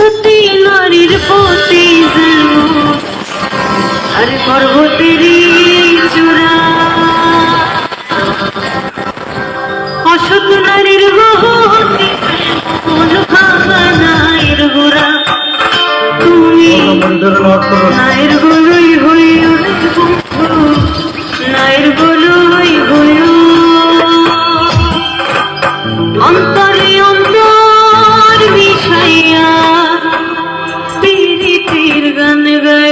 সতী নারীর পতি আর পর্বতের চূড়া। অসত নারীর তুমি নায়ের গরুই হয়ে অনেক திருவே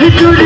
Richard.